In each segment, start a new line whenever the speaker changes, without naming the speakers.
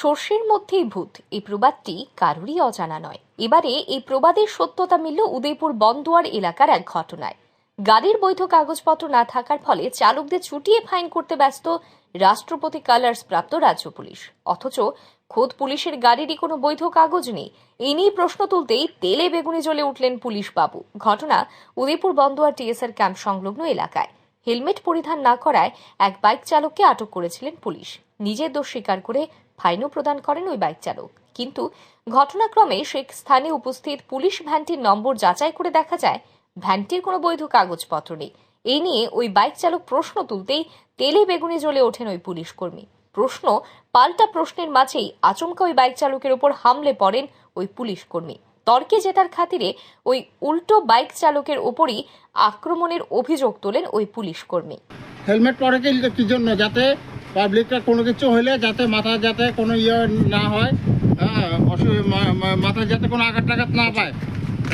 সর্ষের মধ্যেই ভূত। এই প্রবাদটি কারোরই অজানা নয়। এবারে এই প্রবাদের সত্যতা মিলল উদয়পুর বন্দোয়ার এলাকার এক ঘটনায়। গাড়ির বৈধ কাগজপত্র না থাকার ফলে চালকদের ছুটিয়ে ফাইন করতে ব্যস্ত রাষ্ট্রপতি কালার্স প্রাপ্ত রাজ্য পুলিশ। অথচ খোদ পুলিশের গাড়িরই কোনো বৈধ কাগজ নেই। এ নিয়ে প্রশ্ন তুলতেই তেলে বেগুনে জ্বলে উঠলেন পুলিশ বাবু। ঘটনা উদয়পুর বন্দোয়ার টিএসআর ক্যাম্প সংলগ্ন এলাকায়। হেলমেট পরিধান না করায় এক বাইক চালককে আটক করেছিলেন পুলিশ। নিজের দোষ স্বীকার করে ফাইনও প্রদান করেন ওই বাইক চালক। কিন্তু ঘটনাক্রমে সে স্থানে উপস্থিত পুলিশ ভ্যানটির নম্বর যাচাই করে দেখা যায়, ভ্যানটির কোনো বৈধ কাগজপত্র নেই। এই নিয়ে ওই বাইক চালক প্রশ্ন তুলতেই তেলে বেগুনে জ্বলে ওঠেন ওই পুলিশ কর্মী। প্রশ্ন, পাল্টা প্রশ্নের মাঝেই আচমকা ওই বাইক চালকের ওপর হামলে পড়েন ওই পুলিশ কর্মী। তর্কে জেতার খাতিরে ওই উল্টো বাইক চালকের ওপরই আক্রমণের অভিযোগ তোলেন ওই পুলিশ কর্মী।
হেলমেট পরে কি কি জন্য? যাতে পাবলিকটা কোনো কিছু হলে যাতে মাথায় যাতে কোনো ইয়ে না হয় হ্যাঁ মাথায় যাতে কোনো আঘাত টাঘাত না পায়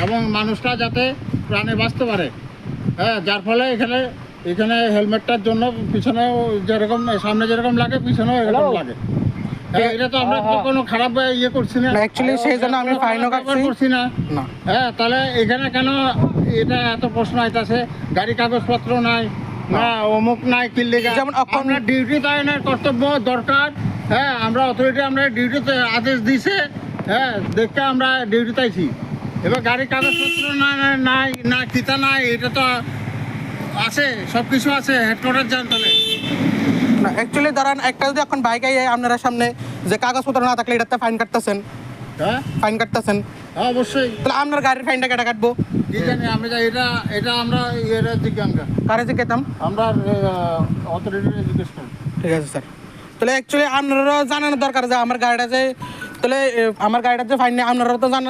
এবং মানুষটা যাতে প্রাণে বাঁচতে পারে হ্যাঁ যার ফলে এখানে এখানে হেলমেটটার জন্য পিছনেও যেরকম সামনে যেরকম লাগে পিছনেও এরকম লাগে। এটা তো আমরা কোনো খারাপ ইয়ে করছি না।
অ্যাকচুয়ালি সেই জন্য আমি ফাইনও
করছি না। হ্যাঁ তাহলে এখানে কেন এটা এত প্রশ্ন আইতাছে? গাড়ি কাগজপত্র নাই না। অমুক নাই কিল্লিগা
যেমন
আমরা ডিউটি তাইনের কর্তব্য দরকার। হ্যাঁ আমরা অথরিটি আমরা ডিউটিতে আদেশ দিছে। হ্যাঁ দেখতে আমরা ডিউটি তাইছি। এবার গাড়ি কাগজপত্র না- নাই না কিতা নাই এটা তো আছে সব কিছু আছে হেডকোয়ার্টার যান তাহলে
না অ্যাকচুয়ালি ধরেন একটা যদি এখন বাইক আই আপনারা সামনে যে কাগজপত্র না থাকলে এটাতে ফাইন কাটতেছেন।
হ্যাঁ?
ফাইন কাটতেছেন।
হ্যাঁ, অবশ্যই।
তাহলে আপনার গাড়ির ফাইনটা কেটে কাটবো।
কি জানি আমি এটা এটা আমরা এটা জিজ্ঞাসা
কারে কেতাম?
আমরা অথরিটি জিজ্ঞেস করি
ঠিক আছে স্যার। তাহলে অ্যাকচুয়ালি আপনারা জানানোর দরকার যে আমার গাড়িটা যে তাহলে আমার গাড়িটার যে ফাইন নেই আপনারা তো জানা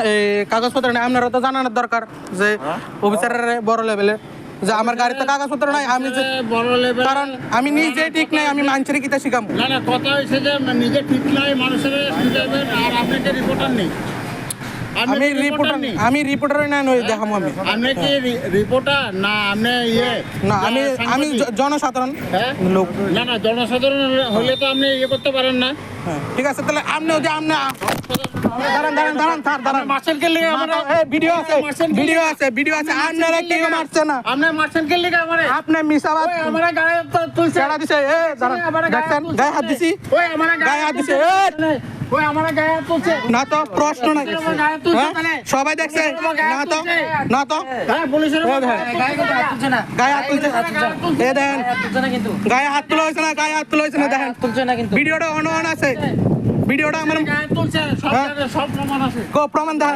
কাগজপত্র নেই আপনারা তো জানানোর দরকার যে অফিসারের বড় লেভেলের যে আমার গাড়িতে কাগজপত্র নাই আমি কারণ আমি নিজে ঠিক নাই আমি মানুষের কিতা শিখাম।
না না কথা হয়েছে যে নিজে ঠিক নাই মানুষের আর আপনাকে রিপোর্টার নেই।
আমি
কি
রিপোর্টার আমি রিপোর্টার না নই দেখাম আমি।
আপনি কি রিপোর্টার না আপনি ইয়ে।
না আমি আমি জনসাধারণ
হ্যাঁ?
লোক।
না না জনসাধারণ হলে তো আপনি ইয়ে করতে পারেন না।
হ্যাঁ, ঠিক আছে তাহলে আপনি ওই যে আপনি দাঁড়ান দাঁড়ান দাঁড়ান স্যার দাঁড়ান।
মার্শাল কে লিগে আমরা
ভিডিও আছে ভিডিও আছে ভিডিও আছে। আপনারা কেউ মারছে না।
আপনি মার্শাল কে লিগে আমারে
আপনি মিসাবাদ
আমারে গায়ে তুলছে।
কেডা দিছে এ দাঁড়ান। দেখছেন? গায়ে হাত দিছি।
ওই আমারে
গায়ে হাত দিছে এ না তো প্রশ্ন নাই হ্যাঁ? সবাই দেখছে না তো না তো
হ্যাঁ
গায়ে হাত তুলছে এ দেখেন গায়ে হাত তোলা হয়েছে না গায়ে হাত তোলা হয়েছে না দেখেন ভিডিওটা অন অন আছে ভিডিওটা আমার হ্যাঁ?
জায়গায় প্রমাণ
দেন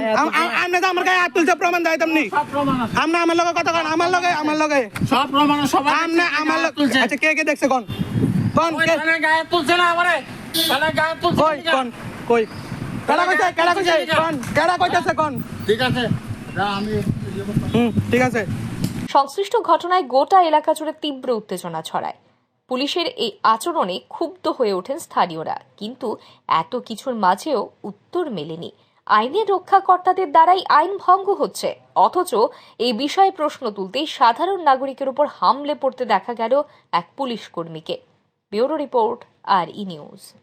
আপনি তো আমার গায়ে হাত তুলছে প্রমাণ দেয় তেমনি
প্রমাণ
আমার লগে কথা কন আমার লগে আমার লগে
সব প্রমাণ সবাই
আপনি আমার লগে আচ্ছা কে কে দেখছে কোন
গায়ে তুলছে না আমারে
কই কোন কই? কেডা কইছে কেডা কইছে কোন কেডা কইতাছে কোন।
ঠিক আছে আমি ইয়ে
হুম ঠিক আছে।
সংশ্লিষ্ট ঘটনায় গোটা এলাকা জুড়ে তীব্র উত্তেজনা ছড়ায়। পুলিশের এই আচরণে ক্ষুব্ধ হয়ে ওঠেন স্থানীয়রা কিন্তু এত কিছুর মাঝেও উত্তর মেলেনি। আইনের রক্ষাকর্তাদের দ্বারাই আইন ভঙ্গ হচ্ছে অথচ এই বিষয়ে প্রশ্ন তুলতেই সাধারণ নাগরিকের উপর হামলে পড়তে দেখা গেল এক পুলিশ কর্মীকে। Bureau report are News.